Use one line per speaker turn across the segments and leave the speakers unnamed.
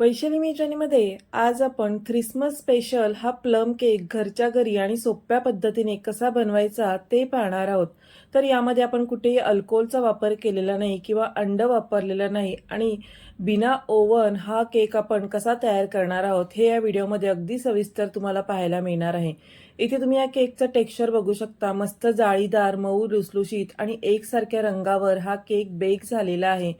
वैशाली मेजवानीमध्ये आज आपण ख्रिसमस स्पेशल हा प्लम केक घरच्या घरी आणि सोप्या पद्धतीने कसा बनवायचा ते पाहणार आहोत. तर यामध्ये आपण कुठेही अल्कोहोलचा वापर केलेला नाही किंवा अंड वापरलेला नाही आणि बिना ओव्हन हा केक आपण कसा तयार करणार आहोत हे या व्हिडिओमध्ये अगदी सविस्तर तुम्हाला पाहायला मिळणार आहे. इथे तुम्ही या केकचं टेक्स्चर बघू शकता. मस्त जाळीदार मऊ लुसलुशीत आणि एकसारख्या रंगावर हा केक बेक झालेला आहे.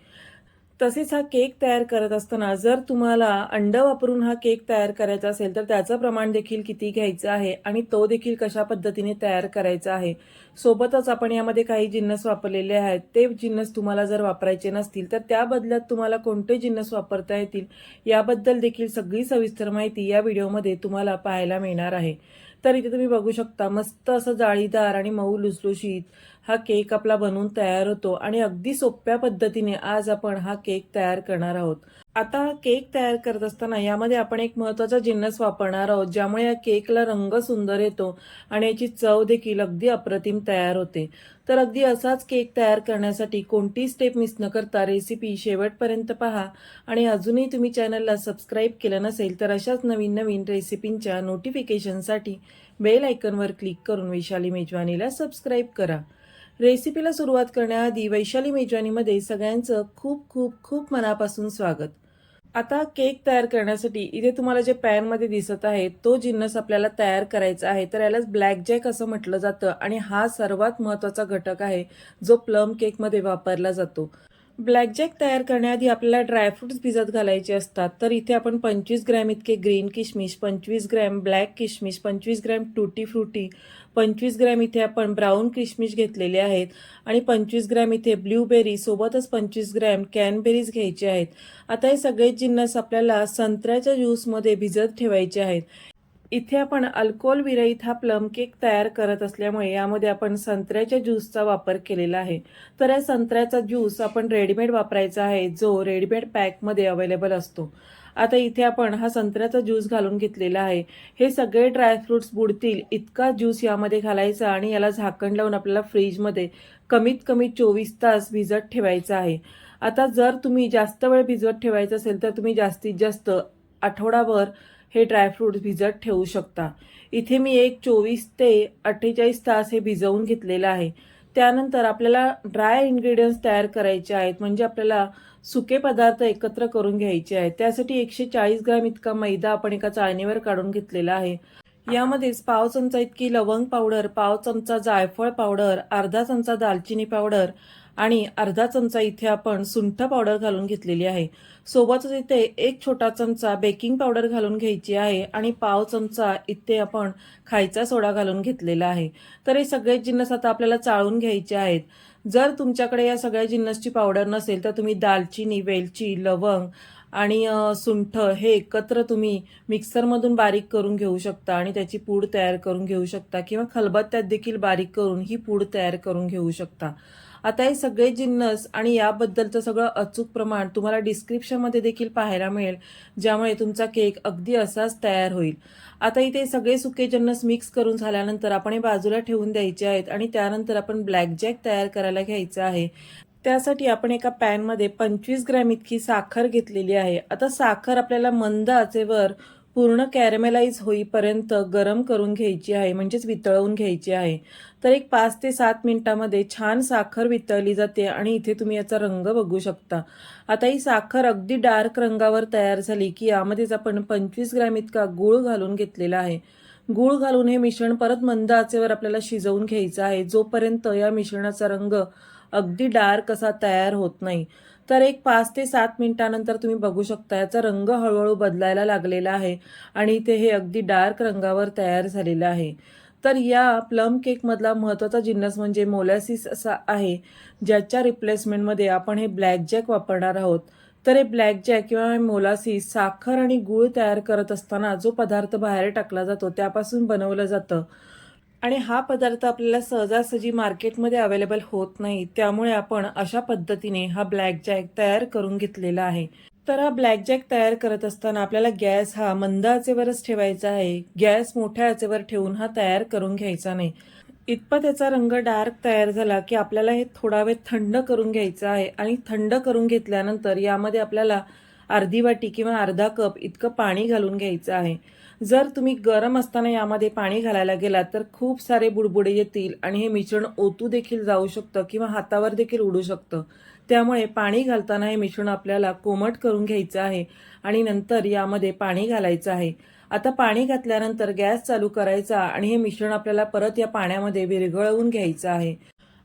तसेच हा केक तयार करत असताना जर तुम्हाला अंड वापरून हा केक तयार करायचा असेल तर त्याचं प्रमाण देखील किती घ्यायचं आहे आणि तो देखील कशा पद्धतीने तयार करायचा आहे? सोबतच आपण यामध्ये काही जिन्नस वापरलेले आहेत. ते जिन्नस तुम्हाला जर वापरायचे नसतील तर त्या बदल्यात तुम्हाला कोणते जिन्नस वापरता येतील याबद्दल देखील सगळी सविस्तर माहिती या व्हिडिओमध्ये तुम्हाला पाहायला मिळणार आहे. तर इथे तुम्ही बघू शकता मस्त असं जाळीदार आणि मऊ लुसलुशीत हा केक आपला बनवून तयार होतो आणि अगदी सोप्या पद्धतीने आज आपण हा केक तयार करणार आहोत. आता केक तयार करत असताना यामध्ये आपण एक महत्त्वाचा जिन्नस वापरणार आहोत ज्यामुळे या केकला रंग सुंदर येतो आणि याची चव देखील अगदी अप्रतिम तयार होते. तर अगदी असाच केक तयार करण्यासाठी कोणतीही स्टेप मिस न करता रेसिपी शेवटपर्यंत पहा. आणि अजूनही तुम्ही चॅनलला सबस्क्राईब केलं नसेल तर अशाच नवीन नवीन रेसिपींच्या नोटिफिकेशनसाठी बेल आयकनवर क्लिक करून वैशाली मेजवानीला सबस्क्राईब करा. रेसिपीला सुरुवात करण्याआधी वैशाली मेजवानीमध्ये सगळ्यांचं खूप खूप खूप मनापासून स्वागत. आता केक तयार करण्यासाठी इथे तुम्हाला जे पॅनमध्ये दिसत आहे तो जिन्नस आपल्याला तयार करायचा आहे. तर यालाच ब्लॅक जॅक असं म्हटलं जातं आणि हा सर्वात महत्त्वाचा घटक आहे जो प्लम केकमध्ये वापरला जातो. ब्लॅक जॅक तयार करण्याआधी आपल्याला ड्रायफ्रुट्स भिजत घालायचे असतात. तर इथे आपण पंचवीस ग्रॅम इतके ग्रीन किशमिश पंचवीस ग्रॅम ब्लॅक किशमिश पंचवीस ग्रॅम टुटी फ्रुटी पंचवीस ग्रॅम इथे आपण ब्राऊन किशमिश घेतलेले आहेत आणि पंचवीस ग्रॅम इथे ब्ल्यूबेरी सोबतच पंचवीस ग्रॅम कॅनबेरीज घ्यायचे आहेत. आता हे सगळे जिन्नस आपल्याला संत्र्याच्या ज्यूसमध्ये भिजत ठेवायचे आहेत. इथे आपण अल्कोहोल विरहित हा प्लम केक तयार करत असल्यामुळे यामध्ये आपण संत्र्याच्या ज्यूसचा वापर केलेला आहे. तर या संत्र्याचा ज्यूस आपण रेडीमेड वापरायचा आहे जो रेडीमेड पॅकमध्ये अवेलेबल असतो. आता इथे आपण हा संत्र्याचा ज्यूस घालून घेतलेला आहे. हे सगळे ड्रायफ्रुट्स बुडतील इतका ज्यूस यामध्ये घालायचा आणि याला झाकण लावून आपल्याला फ्रीजमध्ये कमीत कमी चोवीस तास भिजत ठेवायचा आहे. आता जर तुम्ही जास्त वेळ भिजवत ठेवायचं असेल तर तुम्ही जास्तीत जास्त आठवडाभर हे ड्रायफ्रूट्स भिजत ठेवू शकता. इथे मी एक चोवीस ते अठ्ठेचाळीस तास हे भिजवून घेतलेलं आहे. त्यानंतर आपल्याला ड्राय इन्ग्रेडियंट्स तयार करायचे आहेत म्हणजे आपल्याला सुके पदार्थ एकत्र करून घ्यायचे आहेत. त्यासाठी एकशे चाळीस ग्रॅम इतका मैदा आपण एका चाळणीवर काढून घेतलेला आहे. यामध्येच पाव चमचा इतकी लवंग पावडर पाव चमचा जायफळ पावडर अर्धा चमचा दालचिनी पावडर आणि अर्धा चमचा इथे आपण सुंठ पावडर घालून घेतलेली आहे. सोबतच इथे एक छोटा चमचा बेकिंग पावडर घालून घ्यायची आहे आणि पाव चमचा इथे आपण खायचा सोडा घालून घेतलेला आहे. तर हे सगळे जिन्नस आता आपल्याला चाळून घ्यायचे आहेत. जर तुमच्याकडे या सगळ्या जिन्नसची पावडर नसेल तर तुम्ही दालचिनी वेलची लवंग आणि सुंठ हे एकत्र तुम्ही मिक्सरमधून बारीक करून घेऊ शकता आणि त्याची पूड तयार करून घेऊ शकता किंवा खलबत्त्यात देखील बारीक करून ही पूड तयार करून घेऊ शकता. आता हे सगळे जिन्नस आणि याबद्दलचं सगळं अचूक प्रमाण तुम्हाला डिस्क्रिप्शनमध्ये देखील पाहायला मिळेल ज्यामुळे तुमचा केक अगदी असाच तयार होईल. आता इथे सगळे सुके जिन्नस मिक्स करून झाल्यानंतर आपण हे बाजूला ठेवून द्यायचे आहेत आणि त्यानंतर आपण ब्लॅक जॅक तयार करायला घ्यायचं आहे. त्यासाठी आपण एका पॅनमध्ये पंचवीस ग्रॅम इतकी साखर घेतलेली आहे. आता साखर आपल्याला मंद आचेवर पूर्ण कॅरमेलाइज होईपर्यंत गरम करून घ्यायची आहे म्हणजेच वितळवून घ्यायची आहे. तर एक पाच ते सात मिनिटामध्ये छान साखर वितळली जाते आणि इथे तुम्ही याचा रंग बघू शकता. आता ही साखर अगदी डार्क रंगावर तयार झाली की यामध्येच आपण पंचवीस ग्रॅम इतका गूळ घालून घेतलेला आहे. गूळ घालून हे मिश्रण परत मंद आचेवर आपल्याला शिजवून घ्यायचं आहे. जोपर्यंत या मिश्रणाचा रंग अगदी डार्क असा तयार होत नाही. तर एक पाच ते सात मिनिटानंतर तुम्ही बघू शकता याचा रंग हळूहळू बदलायला लागलेला आहे आणि इथे हे अगदी डार्क रंगावर तयार झालेलं आहे. तर या प्लम केकमधला महत्त्वाचा जिन्नस म्हणजे मोलॅसिस असा आहे ज्याच्या रिप्लेसमेंटमध्ये आपण हे ब्लॅक जॅक वापरणार आहोत. तर हे ब्लॅक जॅक किंवा मोलासिस साखर आणि गूळ तयार करत असताना जो पदार्थ बाहेर टाकला जातो त्यापासून बनवलं जातं. आणि हा पदार्थ आपल्याला सहजासहजी मार्केटमध्ये अवेलेबल होत नाही त्यामुळे आपण अशा पद्धतीने हा ब्लॅक जॅक तयार करून घेतलेला आहे. तर हा ब्लॅक जॅक तयार करत असताना आपल्याला गॅस हा मंद आचेवरच ठेवायचा आहे. गॅस मोठ्या आचेवर ठेवून हा तयार करून घ्यायचा नाही. इतपत त्याचा रंग डार्क तयार झाला की आपल्याला हे थोडा वेळ थंड करून घ्यायचं आहे आणि थंड करून घेतल्यानंतर यामध्ये आपल्याला अर्धी वाटी किंवा अर्धा कप इतकं पाणी घालून घ्यायचं आहे. जर तुम्ही गरम असताना यामध्ये पाणी घालायला गेलात तर खूप सारे बुडबुडे येतील आणि हे मिश्रण ओतू देखील जाऊ शकतं किंवा हातावर देखील उडू शकतं. त्यामुळे पाणी घालताना हे मिश्रण आपल्याला कोमट करून घ्यायचं आहे आणि नंतर यामध्ये पाणी घालायचं आहे. आता पाणी घातल्यानंतर गॅस चालू करायचा आणि हे मिश्रण आपल्याला परत या पाण्यामध्ये विरघळवून घ्यायचं आहे.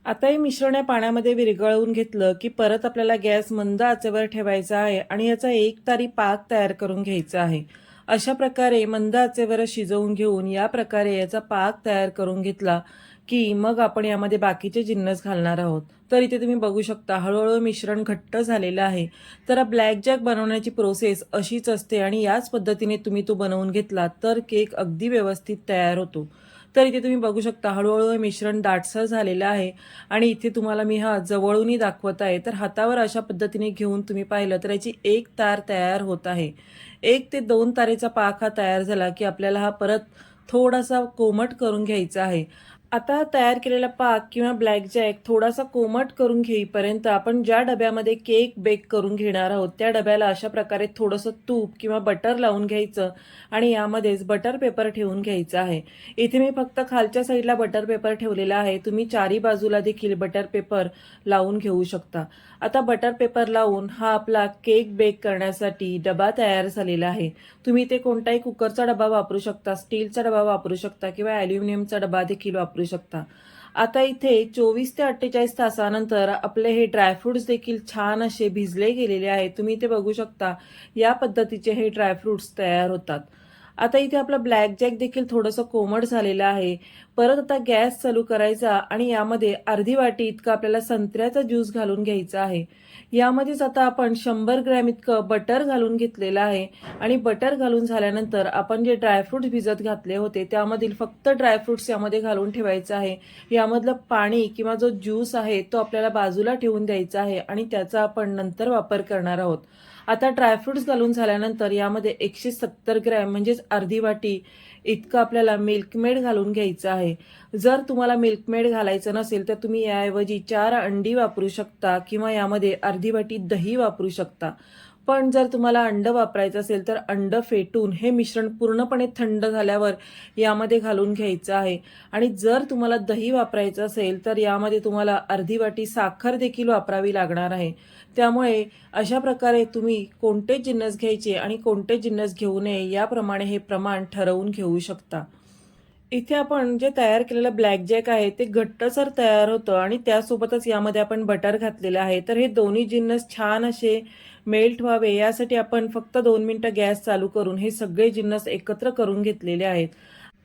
आता हे मिश्रण या पाण्यामध्ये विरघळवून घेतलं की परत आपल्याला गॅस मंद आचेवर ठेवायचा आहे आणि याचा एक तारी पाक तयार करून घ्यायचा आहे. अशा प्रकारे मंद आचेवर शिजवून घेऊन या प्रकारे याचा पाक तयार करून घेतला की मग आपण यामध्ये बाकीचे जिन्नस घालणार आहोत. तर इथे तुम्ही बघू शकता हळूहळू मिश्रण घट्ट झालेलं आहे. तर ब्लॅक जॅक बनवण्याची प्रोसेस अशीच असते आणि याच पद्धतीने तुम्ही तो बनवून घेतला तर केक अगदी व्यवस्थित तयार होतो. तर इथे तुम्ही बघू शकता हळूहळू हे मिश्रण दाटसर झालेलं आहे. आणि इथे तुम्हाला मी हा जवळूनही दाखवत आहे. तर हातावर अशा पद्धतीने घेऊन तुम्ही पाहिलं तर याची एक तार तयार होत आहे. एक ते दोन तारेचा पाक हा तयार झाला की आपल्याला हा परत थोडासा कोमट करून घ्यायचा आहे. आता तयार केलेला पाक किंवा ब्लॅक जॅक थोडासा कोमट करून घेईपर्यंत आपण ज्या डब्यामध्ये केक बेक करून घेणार आहोत त्या डब्याला अशा प्रकारे थोडंसं तूप किंवा बटर लावून घ्यायचं आणि यामध्येच बटर पेपर ठेवून घ्यायचं आहे. इथे मी फक्त खालच्या साईडला बटर पेपर ठेवलेला आहे. तुम्ही चारी बाजूला देखील बटर पेपर लावून घेऊ शकता. आता बटर पेपर लावून हा आपला केक बेक करण्यासाठी डबा तयार झालेला आहे. तुम्ही ते कोणताही कुकरचा डबा वापरू शकता स्टीलचा डबा वापरू शकता किंवा ॲल्युमिनियमचा डबा देखील वापरू शकता. आता इथे चोवीस ते अठ्ठेचाळीस तासानंतर आपले हे ड्रायफ्रुट्स देखील छान असे भिजले गेलेले आहेत. तुम्ही इथे बघू शकता या पद्धतीचे हे ड्रायफ्रुट्स तयार होतात. आता इथे आपलं ब्लॅक जॅक देखील थोडंसं कोमट झालेलं आहे. परत आता गॅस चालू करायचा आणि यामध्ये अर्धी वाटी इतका आपल्याला संत्र्याचा ज्यूस घालून घ्यायचा आहे. यामध्येच आता आपण शंभर ग्रॅम इतकं बटर घालून घेतलेलं आहे. आणि बटर घालून झाल्यानंतर आपण जे ड्रायफ्रूट्स भिजत घातले होते त्यामधील फक्त ड्रायफ्रूट्स यामध्ये घालून ठेवायचं आहे. यामधलं पाणी किंवा जो ज्यूस आहे तो आपल्याला बाजूला ठेवून द्यायचा आहे आणि त्याचा आपण नंतर वापर करणार आहोत. आता ड्रायफ्रुट्स घालून झाल्यानंतर यामध्ये एकशे सत्तर ग्रॅम म्हणजेच अर्धी वाटी इतकं आपल्याला मिल्कमेड घालून घ्यायचं आहे. जर तुम्हाला मिल्कमेड घालायचं नसेल तर तुम्ही याऐवजी चार अंडी वापरू शकता किंवा यामध्ये अर्धी वाटी दही वापरू शकता. पण जर तुम्हाला अंड वापरायचं असेल तर अंड फेटून हे मिश्रण पूर्णपणे थंड झाल्यावर यामध्ये घालून घ्यायचं आहे. आणि जर तुम्हाला दही वापरायचं असेल तर यामध्ये तुम्हाला अर्धी वाटी साखर देखील वापरावी लागणार आहे. त्यामुळे अशा प्रकारे तुम्ही कोणते जिन्नस घ्यायचे आणि कोणते जिन्नस घेऊ नये याप्रमाणे हे प्रमाण ठरवून घेऊ शकता. इथे आपण जे तयार केलेलं ब्लॅक जॅक आहे ते घट्टसर तयार होतं आणि त्यासोबतच यामध्ये आपण बटर घातलेलं आहे. तर हे दोन्ही जिन्नस छान असे मेल्ट व्हावे यासाठी आपण फक्त दोन मिनटं गॅस चालू करून हे सगळे जिन्नस एकत्र करून घेतलेले आहेत.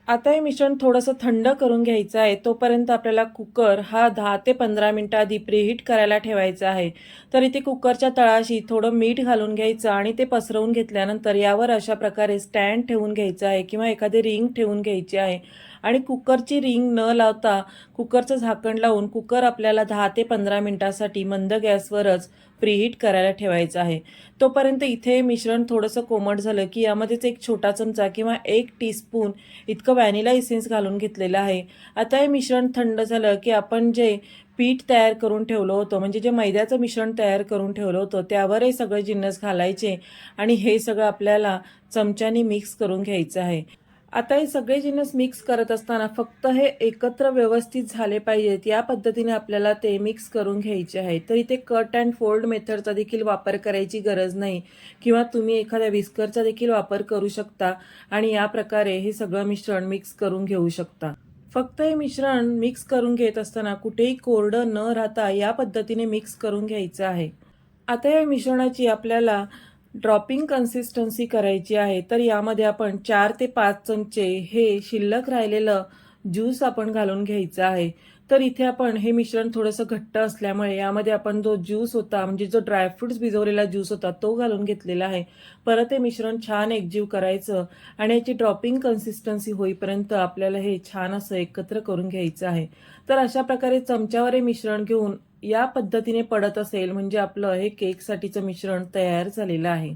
आता हे मिश्रण थोडंसं थंड करून घ्यायचं आहे. तोपर्यंत आपल्याला कुकर हा दहा ते पंधरा मिनटं आधी प्रीहीट करायला ठेवायचा आहे. तर इथे कुकरच्या तळाशी थोडं मीठ घालून घ्यायचं आणि ते पसरवून घेतल्यानंतर यावर अशा प्रकारे स्टँड ठेवून घ्यायचं आहे किंवा एखादी रिंग ठेवून घ्यायची आहे. आणि कुकरची रिंग न लावता कुकरचं झाकण लावून कुकर आपल्याला दहा ते पंधरा मिनटासाठी मंद गॅसवरच प्रीहीट करायला ठेवायचं आहे. तोपर्यंत इथे मिश्रण थोडंसं कोमट झालं की यामध्येच एक छोटा चमचा किंवा एक टीस्पून इतकं व्हॅनिला इसेन्स घालून घेतलेलं आहे. आता हे मिश्रण थंड झालं की आपण जे पीठ तयार करून ठेवलं होतं म्हणजे जे मैद्याचं मिश्रण तयार करून ठेवलं होतं त्यावर हे सगळे जिन्नस घालायचे आणि हे सगळं आपल्याला चमच्यानी मिक्स करून घ्यायचं आहे. आता हे सगळे जिन्स मिक्स करत असताना फक्त हे एकत्र व्यवस्थित झाले पाहिजेत. या पद्धतीने आपल्याला ते मिक्स करून घ्यायचे आहे. तर इथे कट अँड फोल्ड मेथडचा देखील वापर करायची गरज नाही. किंवा तुम्ही एखाद्या विस्करचा देखील वापर करू शकता आणि या प्रकारे हे सगळं मिश्रण मिक्स करून घेऊ शकता. फक्त हे मिश्रण मिक्स करून घेत असताना कुठेही कोरडं न राहता या पद्धतीने मिक्स करून घ्यायचं आहे. आता या मिश्रणाची आपल्याला ड्रॉपिंग कन्सिस्टन्सी करायची आहे तर यामध्ये आपण चार ते पाच चमचे हे शिल्लक राहिलेलं ज्यूस आपण घालून घ्यायचं आहे. तर इथे आपण हे मिश्रण थोडंसं घट्ट असल्यामुळे यामध्ये आपण जो ज्यूस होता म्हणजे जो ड्रायफ्रुट्स भिजवलेला ज्यूस होता तो घालून घेतलेला आहे. परत हे मिश्रण छान एकजीव करायचं आणि याची ड्रॉपिंग कन्सिस्टन्सी होईपर्यंत आपल्याला हे छान असं एकत्र करून घ्यायचं आहे. तर अशा प्रकारे चमच्यावर हे मिश्रण घेऊन या पद्धतीने पडत असेल म्हणजे आपलं हे केकसाठीचं मिश्रण तयार झालेलं आहे.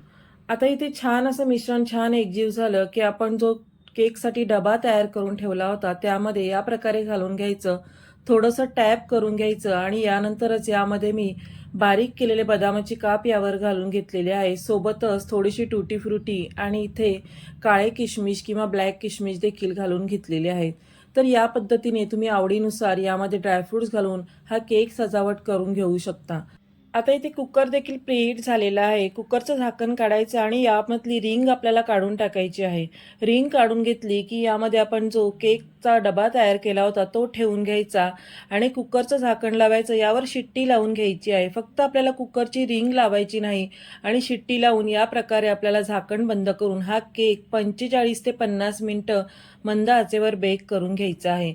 आता इथे छान असं मिश्रण छान एकजीव झालं की आपण जो केकसाठी डबा तयार करून ठेवला होता त्यामध्ये या प्रकारे घालून घ्यायचं थोडंसं टॅप करून घ्यायचं आणि यानंतरच यामध्ये मी बारीक केलेले बदामाची काप यावर घालून घेतलेले आहे. सोबतच थोडीशी टुटी फ्रुटी आणि इथे काळे किशमिश किंवा ब्लॅक किशमिश देखील घालून घेतलेले आहेत. तर या पद्धतीने तुम्ही आवडीनुसार यामध्ये ड्रायफ्रुट्स घालून हा केक सजावट करून घेऊ शकता. आता इथे कुकर देखील प्रीहीट झालेला आहे. कुकरचं झाकण काढायचं आणि यामधली रिंग आपल्याला काढून टाकायची आहे. रिंग काढून घेतली की यामध्ये आपण जो केकचा डबा तयार केला होता तो ठेवून घ्यायचा आणि कुकरचं झाकण लावायचं. यावर शिट्टी लावून घ्यायची आहे. फक्त आपल्याला कुकरची रिंग लावायची नाही आणि शिट्टी लावून या प्रकारे आपल्याला झाकण बंद करून हा केक पंचेचाळीस ते पन्नास मिनटं मंद आचेवर बेक करून घ्यायचा आहे.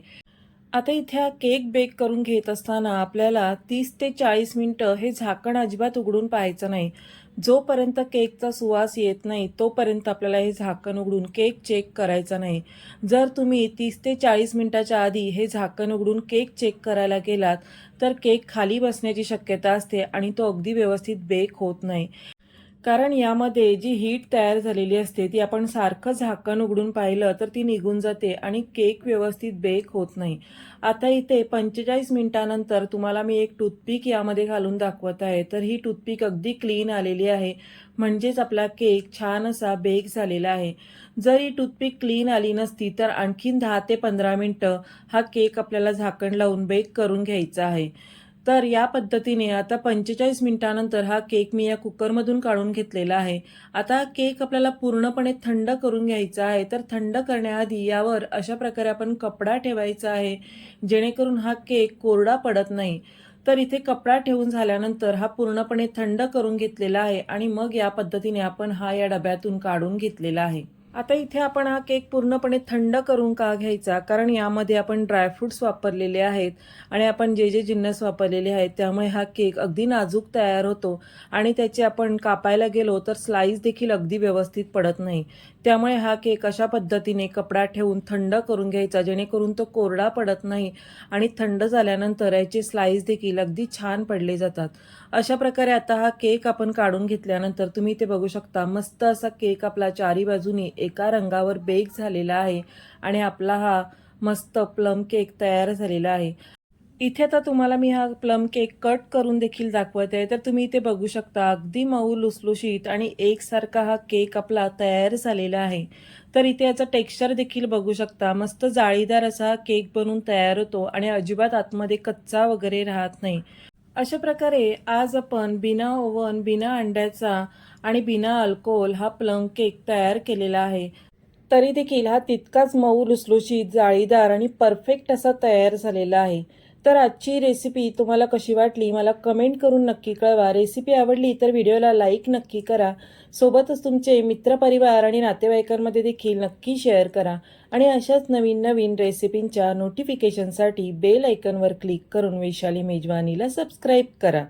आता इथे हा केक बेक करून घेत असताना आपल्याला तीस ते चाळीस मिनटं हे झाकण अजिबात उघडून पाहायचं नाही. जोपर्यंत केकचा सुवास येत नाही तोपर्यंत आपल्याला हे झाकण उघडून केक चेक करायचा नाही. जर तुम्ही तीस ते चाळीस मिनटाच्या आधी हे झाकण उघडून केक चेक करायला गेलात तर केक खाली बसण्याची शक्यता असते आणि तो अगदी व्यवस्थित बेक होत नाही. कारण यामध्ये जी हीट तयार झालेली असते ती आपण सारखं झाकण उघडून पाहिलं तर ती निघून जाते आणि केक व्यवस्थित बेक होत नाही. आता इथे पंचेचाळीस मिनिटानंतर तुम्हाला मी एक टूथपिक यामध्ये घालून दाखवत आहे. तर ही टूथपिक अगदी क्लीन आलेली आहे. म्हणजेच आपला केक छान असा बेक झालेला आहे. जर ही टूथपिक क्लीन आली नसती तर आणखीन दहा ते पंधरा मिनटं हा केक आपल्याला झाकण लावून बेक करून घ्यायचा आहे. तर या पद्धतीने आता पंचेचाळीस मिनिटानंतर हा केक मी या कुकरमधून काढून घेतलेला आहे. आता केक आपल्याला पूर्णपणे थंड करून घ्यायचा आहे. तर थंड करण्याआधी यावर अशा प्रकारे आपण कपडा ठेवायचा आहे जेणेकरून हा केक कोरडा पडत नाही. तर इथे कपडा ठेवून झाल्यानंतर हा पूर्णपणे थंड करून घेतलेला आहे आणि मग या पद्धतीने आपण हा या डब्यातून काढून घेतलेला आहे. आता इथे आपण हा केक पूर्णपणे थंड करून का घ्यायचा? कारण यामध्ये आपण ड्रायफ्रुट्स वापरलेले आहेत आणि आपण जे जे जिन्नस वापरलेले आहेत त्यामुळे हा केक अगदी नाजूक तयार होतो आणि त्याचे आपण कापायला गेलो तर स्लाईस देखील अगदी व्यवस्थित पडत नाही. त्यामुळे हा केक अशा पद्धतीने कपडा ठेवून थंड करून घ्यायचा जेणेकरून तो कोरडा पडत नाही आणि थंड झाल्यानंतर याचे स्लाईस देखील अगदी छान पडले जातात. अशा प्रकारे आता हा केक आपण काढून घेतल्यानंतर तुम्ही ते बघू शकता मस्त असा केक आपला चारी बाजूनी एका रंगावर बेक झालेला आहे आणि आपला हा मस्त प्लम केक तयार झालेला आहे. इथे आता तुम्हाला मी हा प्लम केक कट करून देखील दाखवत आहे. तर तुम्ही इथे बघू शकता अगदी मऊ लुसलुशीत आणि एकसारखा हा केक आपला तयार झालेला आहे. तर इथे याचं टेक्स्चर देखील बघू शकता मस्त जाळीदार असा केक बनून तयार होतो आणि अजिबात आतमध्ये कच्चा वगैरे राहत नाही. अशा प्रकारे आज आपण बिना ओव्हन बिना अंड्याचा आणि बिना अल्कोहोल हा प्लम केक तयार केलेला आहे. तरी देखील हा तितकाच मऊ लुसलुशीत जाळीदार आणि परफेक्ट असा तयार झालेला आहे. तर आजची रेसिपी तुम्हाला कशी वाटली? मला कमेंट करून नक्की कळवा. रेसिपी आवडली तर व्हिडिओला लाईक नक्की करा. सोबतच तुमचे मित्रपरिवार आणि नातेवाईकांमध्ये देखील नक्की शेअर करा. आणि अशाच नवीन नवीन रेसिपींच्या नोटिफिकेशनसाठी बेल आयकनवर क्लिक करून वैशाली मेजवानीला सबस्क्राईब करा.